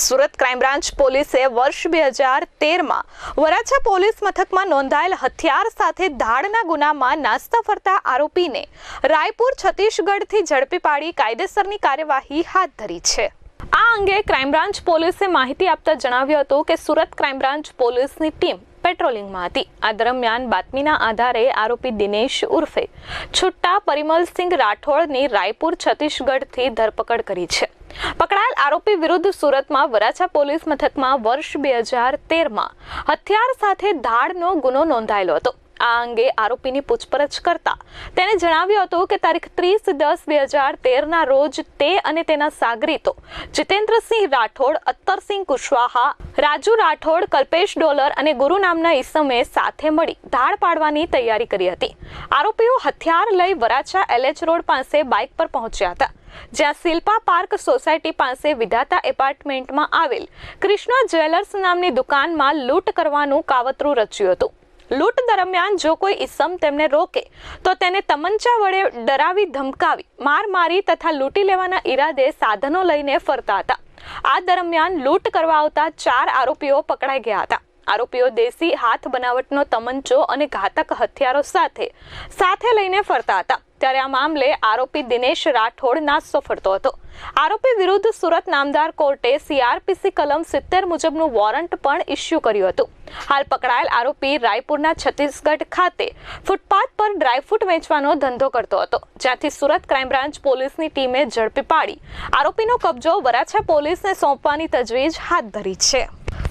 Surat crime branch પોલીસે વર્ષ બે હજાર તેરમાં વરાછા પોલીસ મથકમાં નોંધાયેલ હથિયાર સાથે ધાડના ગુનામાં નાસ્તા ફરતા આરોપીને રાયપુર, છત્તીસગઢથી ઝડપી પાડી કાયદેસરની કાર્યવાહી હાથ ધરી છે. આ અંગે ક્રાઇમ બ્રાન્ચ પોલીસે માહિતી આપતા જણાવ્યું હતું કે સુરત ક્રાઇમ બ્રાન્ચ પોલીસની ટીમ પેટ્રોલિંગમાં હતી. આ દરમિયાન બાતમીના આધારે આરોપી દિનેશ ઉર્ફે છુટ્ટા પરિમલસિંહ રાઠોડની રાયપુર, છત્તીસગઢથી ધરપકડ કરી છે. પકડાયેલ આરોપી વિરુદ્ધ સુરતમાં વરાછા પોલીસ મથકમાં વર્ષ બે હજાર તેરમાં હથિયાર સાથે ધાડનો ગુનો નોંધાયેલો હતો. આ અંગે આરોપીની પૂછપરછ કરતા તેને જણાવ્યું હતું કે તારીખ ત્રીસ દસ બે હજાર તેરના રોજ તે અને તેના સાગરીતો જીતેન્દ્રસિંહ રાઠોડ, અત્તરસિંહ કુશવાહા, રાજુ રાઠોડ, કલ્પેશ ડોલર અને ગુરુ નામના ઈસમે સાથે મળી ધાડ પાડવાની તૈયારી કરી હતી. આરોપીઓ હથિયાર લઈ વરાછા એલએચ રોડ પાસે બાઇક પર પહોંચ્યા હતા. જ્યાં શિલ્પા પાર્ક સોસાયટી પાસે વિધાતા એપાર્ટમેન્ટમાં આવેલ કૃષ્ણ જ્વેલર્સ નામની દુકાનમાં લૂંટ કરવાનું કાવતરું રચ્યું હતું. લૂંટ દરમિયાન જો કોઈ ઈસમ તેમને રોકે, તો તેને તમંચા વડે ડરાવી ધમકાવી, માર મારી તથા લૂંટી લેવાના ઈરાદે સાધનો લઈને ફરતા હતા. આ દરમિયાન લૂંટ કરવા આવતા ચાર આરોપીઓ પકડાઈ ગયા હતા. આરોપીઓ દેશી હાથ બનાવટનો તમંચો અને ઘાતક હથિયારો સાથે સાથે લઈને ફરતા હતા. ત્યારે આ મામલે આરોપી દિનેશ રાઠોડ નાસ્તો ફરતો હતો. આરોપી વિરુદ્ધ સુરત નામદાર કોર્ટે સીઆરપીસી કલમ સિત્તેર મુજબનું વોરંટ પણ ઇસ્યુ કર્યું હતું. હાલ પકડાયેલ આરોપી રાયપુરના છત્તીસગઢ ખાતે ફૂટપાથ પર ડ્રાયફ્રૂટ વેચવાનો ધંધો કરતો હતો. જ્યાંથી સુરત ક્રાઇમ બ્રાન્ચ પોલીસની ટીમે ઝડપી પાડી. આરોપીનો કબજો વરાછા પોલીસને સોંપવાની તજવીજ હાથ ધરી છે.